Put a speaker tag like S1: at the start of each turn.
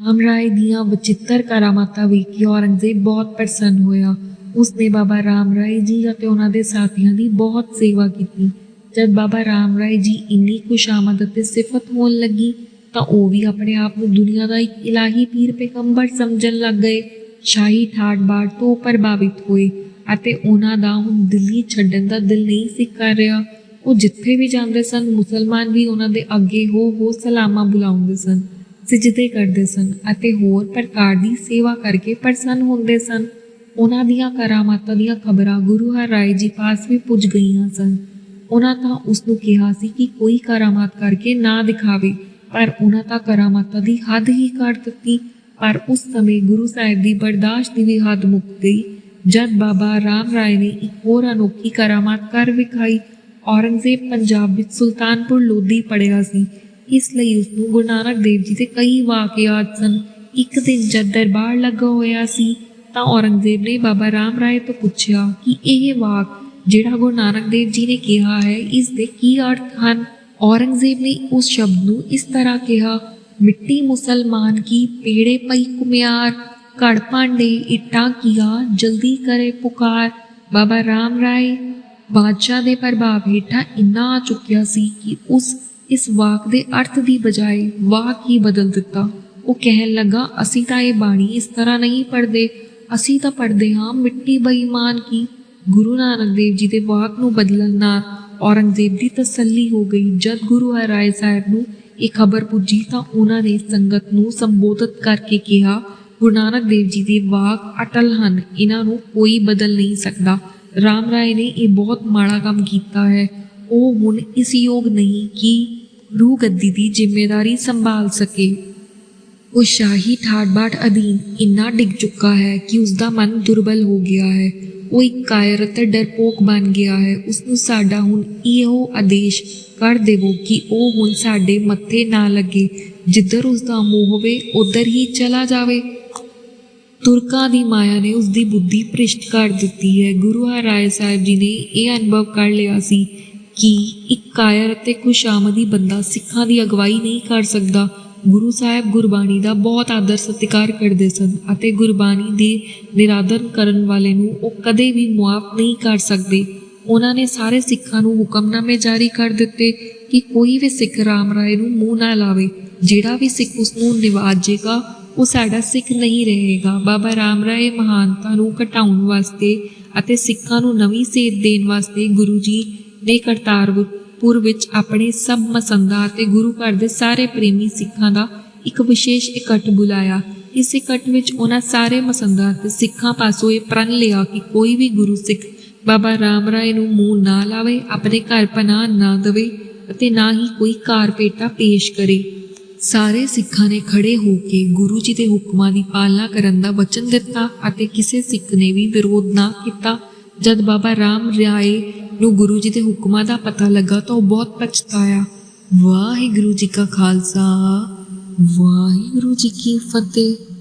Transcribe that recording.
S1: ਰਾਮ ਰਾਏ ਦੀਆਂ ਵਿਚਿੱਤਰ ਕਰਾਮਾਤਾਂ ਵੇਖ ਕੇ ਔਰੰਗਜ਼ੇਬ ਬਹੁਤ ਪ੍ਰਸੰਨ ਹੋਇਆ। ਉਸਨੇ ਬਾਬਾ ਰਾਮ ਰਾਏ ਜੀ ਅਤੇ ਉਹਨਾਂ ਦੇ ਸਾਥੀਆਂ ਦੀ ਬਹੁਤ ਸੇਵਾ ਕੀਤੀ। ਜਦ ਬਾਬਾ ਰਾਮ ਰਾਏ ਜੀ ਇੰਨੀ ਖੁਸ਼ਾਮਦ ਅਤੇ ਸਿਫਤ ਹੋਣ ਲੱਗੀ, ਤਾਂ ਉਹ ਵੀ ਆਪਣੇ ਆਪ ਨੂੰ ਦੁਨੀਆ ਦਾ ਇੱਕ ਇਲਾਹੀ ਪੀਰ ਪੈਗੰਬਰ ਸਮਝਣ ਲੱਗ ਗਏ। ਸ਼ਾਹੀ ਠਾੜ ਬਾੜ ਤੋਂ ਪ੍ਰਭਾਵਿਤ ਹੋਏ ਅਤੇ ਉਹਨਾਂ ਦਾ ਹੁਣ ਦਿੱਲੀ ਛੱਡਣ ਦਾ ਦਿਲ ਨਹੀਂ ਸੀ ਕਰ ਰਿਹਾ। ਉਹ ਜਿੱਥੇ ਵੀ ਜਾਂਦੇ ਸਨ, ਮੁਸਲਮਾਨ ਵੀ ਉਹਨਾਂ ਦੇ ਅੱਗੇ ਹੋ ਹੋ ਸਲਾਮਾਂ ਬੁਲਾਉਂਦੇ ਸਨ। ਸਜਦੇ ਕਰਦੇ ਸਨ ਅਤੇ ਹੋਰ ਪ੍ਰਕਾਰ ਦੀ ਸੇਵਾ ਕਰਕੇ ਪ੍ਰਸੰਨ ਹੁੰਦੇ ਸਨ। ਉਹਨਾਂ ਦੀਆਂ ਕਰਾਮਾਤਾਂ ਦੀਆਂ ਖਬਰਾਂ ਗੁਰੂ ਹਰਿ ਜੀ ਪਾਸ ਵੀ ਪੁੱਜ ਗਈਆਂ ਸਨ। ਉਹਨਾਂ ਤਾਂ ਉਸ ਨੂੰ ਕਿਹਾ ਸੀ ਕਿ ਕੋਈ ਕਰਾਮਾਤ ਕਰਕੇ ਨਾ ਦਿਖਾਵੇ, ਪਰ ਉਹਨਾਂ ਤਾਂ ਕਰਾਮਾਤਾਂ ਦੀ ਹੱਦ ਹੀ ਕੱਢ ਦਿੱਤੀ। ਪਰ ਉਸ ਸਮੇਂ ਗੁਰੂ ਸਾਹਿਬ ਦੀ ਬਰਦਾਸ਼ਤ ਦੀ ਵੀ ਹੱਦ ਮੁੱਕ ਗਈ। ਜਦ ਬਾਬਾ ਰਾਮ ਰਾਏ ਨੇ ਇੱਕ ਹੋਰ ਅਨੋਖੀ ਕਰਾਮਾਤ ਕਰ ਵਿਖਾਈ, ਔਰੰਗਜ਼ੇਬ ਪੰਜਾਬ ਵਿੱਚ ਸੁਲਤਾਨਪੁਰ ਲੋਧੀ ਪੜਿਆ ਸੀ। ਇਸ ਲਈ ਉਸ ਨੂੰ ਗੁਰੂ ਨਾਨਕ ਦੇਵ ਜੀ ਦੇ ਕਈ ਵਾਕਿਆਤ ਸਨ। ਇੱਕ ਦਿਨ ਜਦ ਦਰਬਾਰ ਲੱਗਾ ਹੋਇਆ ਸੀ, ਤਾਂ ਔਰੰਗਜ਼ੇਬ ਨੇ ਬਾਬਾ ਰਾਮ ਰਾਏ ਤੋਂ ਪੁੱਛਿਆ ਕਿ ਇਹ ਵਾਕ ਜਿਹੜਾ ਗੁਰੂ ਨਾਨਕ ਦੇਵ ਜੀ ਨੇ ਕਿਹਾ ਹੈ, ਇਸ ਦੇ ਕੀ ਅਰਥ ਹਨ? ਔਰੰਗਜ਼ੇਬ ਨੇ ਉਸ ਸ਼ਬਦ ਨੂੰ ਇਸ ਤਰ੍ਹਾਂ ਕਿਹਾ, ਮਿੱਟੀ ਮੁਸਲਮਾਨ ਕੀ ਪੇੜੇ ਪਈ ਕੁਮਿਆਰ ਘੜ ਭਾਂਡੇ ਇੱਟਾਂ ਕੀਆ ਜਲਦੀ ਕਰੇ ਪੁਕਾਰ। ਬਾਬਾ ਰਾਮ ਰਾਏ ਬਾਦਸ਼ਾਹ ਦੇ ਪ੍ਰਭਾਵ ਹੇਠਾਂ ਇੰਨਾ ਆ ਚੁੱਕਿਆ ਸੀ ਕਿ ਉਸ ਇਸ ਵਾਕ ਦੇ ਅਰਥ ਦੀ ਬਜਾਏ ਵਾਕ ਹੀ ਬਦਲ ਦਿੱਤਾ। ਉਹ ਕਹਿਣ ਲੱਗਾ, ਅਸੀਂ ਤਾਂ ਇਹ ਬਾਣੀ ਇਸ ਤਰ੍ਹਾਂ ਨਹੀਂ ਪੜ੍ਹਦੇ। ਅਸੀਂ ਤਾਂ ਪੜ੍ਹਦੇ ਹਾਂ ਮਿੱਟੀ ਬੇਈਮਾਨ ਕੀ। ਗੁਰੂ ਨਾਨਕ ਦੇਵ ਜੀ ਦੇ ਵਾਕ ਨੂੰ ਬਦਲਣ ਨਾਲ ਔਰੰਗਜ਼ੇਬ ਦੀ ਤਸੱਲੀ ਹੋ ਗਈ। ਜਦ ਗੁਰੂ ਹਰਿ ਸਾਹਿਬ ਨੂੰ ਇਹ ਖਬਰ ਪੁੱਜੀ ਤਾਂ ਉਹਨਾਂ ਨੇ ਸੰਗਤ ਨੂੰ ਸੰਬੋਧਿਤ ਕਰਕੇ ਕਿਹਾ, ਗੁਰੂ ਨਾਨਕ ਦੇਵ ਜੀ ਦੇ ਵਾਕ ਅਟਲ ਹਨ। ਇਹਨਾਂ ਨੂੰ ਕੋਈ ਬਦਲ ਨਹੀਂ ਸਕਦਾ। ਰਾਮ ਰਾਏ ਨੇ ਇਹ ਬਹੁਤ ਮਾੜਾ ਕੰਮ ਕੀਤਾ ਹੈ। ਉਹ ਹੁਣ ਇਸ ਯੋਗ ਨਹੀਂ ਕਿ ਰੂਹ ਗੱਦੀ ਦੀ ਜ਼ਿੰਮੇਵਾਰੀ ਸੰਭਾਲ ਸਕੇ। ਉਹ ਸ਼ਾਹੀ ਠਾੜ-ਬਾੜ ਅਧੀਨ ਇੰਨਾ ਡਿੱਗ ਚੁੱਕਾ ਹੈ ਕਿ ਉਸ ਦਾ ਮਨ ਦੁਰਬਲ ਹੋ ਗਿਆ ਹੈ। ਉਹ ਇੱਕ ਕਾਇਰ ਅਤੇ ਡਰਪੋਕ ਬਣ ਗਿਆ ਹੈ। ਉਸ ਨੂੰ ਸਾਡਾ ਹੁਣ ਇਹੋ ਆਦੇਸ਼ ਕਰ ਦੇਵੋ ਕਿ ਉਹ ਹੁਣ ਸਾਡੇ ਮੱਥੇ ਨਾ ਲੱਗੇ। ਜਿੱਧਰ ਉਸ ਦਾ ਮੂੰਹ ਹੋਵੇ, ਉਧਰ ਹੀ ਚਲਾ ਜਾਵੇ। ਤੁਰਕਾਂ ਦੀ ਮਾਇਆ ਨੇ ਉਸ ਦੀ ਬੁੱਧੀ ਭ੍ਰਿਸ਼ਟ ਕਰ ਦਿੱਤੀ ਹੈ। ਗੁਰੂ ਹਰਿ ਸਾਹਿਬ ਜੀ ਨੇ ਇਹ ਅਨੁਭਵ ਕਰ ਲਿਆ ਸੀ ਕਿ ਇੱਕ ਕਾਇਰ ਅਤੇ ਖੁਸ਼ਾਮਦੀ ਬੰਦਾ ਸਿੱਖਾਂ ਦੀ ਅਗਵਾਈ ਨਹੀਂ ਕਰ ਸਕਦਾ। ਗੁਰੂ ਸਾਹਿਬ ਗੁਰਬਾਣੀ ਦਾ ਬਹੁਤ ਆਦਰ ਸਤਿਕਾਰ ਕਰਦੇ ਸਨ ਅਤੇ ਗੁਰਬਾਣੀ ਦੇ ਨਿਰਾਦਰ ਕਰਨ ਵਾਲੇ ਨੂੰ ਉਹ ਕਦੇ ਵੀ ਮੁਆਫ ਨਹੀਂ ਕਰ ਸਕਦੇ। ਉਹਨਾਂ ਨੇ ਸਾਰੇ ਸਿੱਖਾਂ ਨੂੰ ਹੁਕਮਨਾਮੇ ਜਾਰੀ ਕਰ ਦਿੱਤੇ ਕਿ ਕੋਈ ਵੀ ਸਿੱਖ ਰਾਮ ਰਾਏ ਨੂੰ ਮੂੰਹ ਨਾ ਲਾਵੇ। ਜਿਹੜਾ ਵੀ ਸਿੱਖ ਉਸ ਨੂੰ ਨਿਵਾਜੇਗਾ, ਉਹ ਸਾਡਾ ਸਿੱਖ ਨਹੀਂ ਰਹੇਗਾ। ਬਾਬਾ ਰਾਮ ਰਾਏ ਮਹਾਨਤਾ ਨੂੰ ਘਟਾਉਣ ਵਾਸਤੇ ਅਤੇ ਸਿੱਖਾਂ ਨੂੰ ਨਵੀਂ ਸੇਧ ਦੇਣ ਵਾਸਤੇ ਗੁਰੂ ਜੀ ਨੇ ਕਰਤਾਰਪੁਰ ਵਿੱਚ ਆਪਣੇ ਸਭ ਮਸੰਦਾਂ ਅਤੇ ਗੁਰੂ ਘਰ ਦੇ ਸਾਰੇ ਪ੍ਰੇਮੀ ਸਿੱਖਾਂ ਦਾ ਇੱਕ ਵਿਸ਼ੇਸ਼ ਇਕੱਠ ਬੁਲਾਇਆ। ਇਸ ਇਕੱਠ ਵਿੱਚ ਉਹਨਾਂ ਸਾਰੇ ਮਸੰਦਾਂ ਅਤੇ ਸਿੱਖਾਂ ਪਾਸੋਂ ਇਹ ਪ੍ਰਣ ਲਿਆ ਕਿ ਕੋਈ ਵੀ ਗੁਰੂ ਸਿੱਖ ਬਾਬਾ ਰਾਮ ਰਾਏ ਨੂੰ ਮੂੰਹ ਨਾ ਲਾਵੇ, ਆਪਣੇ ਘਰ ਪਨਾਹ ਨਾ ਦੇਵੇ ਅਤੇ ਨਾ ਹੀ ਕੋਈ ਕਾਰਪੇਟਾ ਪੇਸ਼ ਕਰੇ। ਸਾਰੇ ਸਿੱਖਾਂ ਨੇ ਖੜੇ ਹੋ ਕੇ ਗੁਰੂ ਜੀ ਦੇ ਹੁਕਮਾਂ ਦੀ ਪਾਲਣਾ ਕਰਨ ਦਾ ਵਚਨ ਦਿੱਤਾ ਅਤੇ ਕਿਸੇ ਸਿੱਖ ਨੇ ਵੀ ਵਿਰੋਧ ਨਾ ਕੀਤਾ। ਜਦ ਬਾਬਾ ਰਾਮ ਰਾਏ ਨੂੰ ਗੁਰੂ ਜੀ ਦੇ ਹੁਕਮਾਂ ਦਾ ਪਤਾ ਲੱਗਾ ਤਾਂ ਉਹ ਬਹੁਤ ਪਛਤਾਇਆ। ਵਾਹਿਗੁਰੂ ਜੀ ਕਾ ਖਾਲਸਾ, ਵਾਹਿਗੁਰੂ ਜੀ ਕੀ ਫਤਿਹ।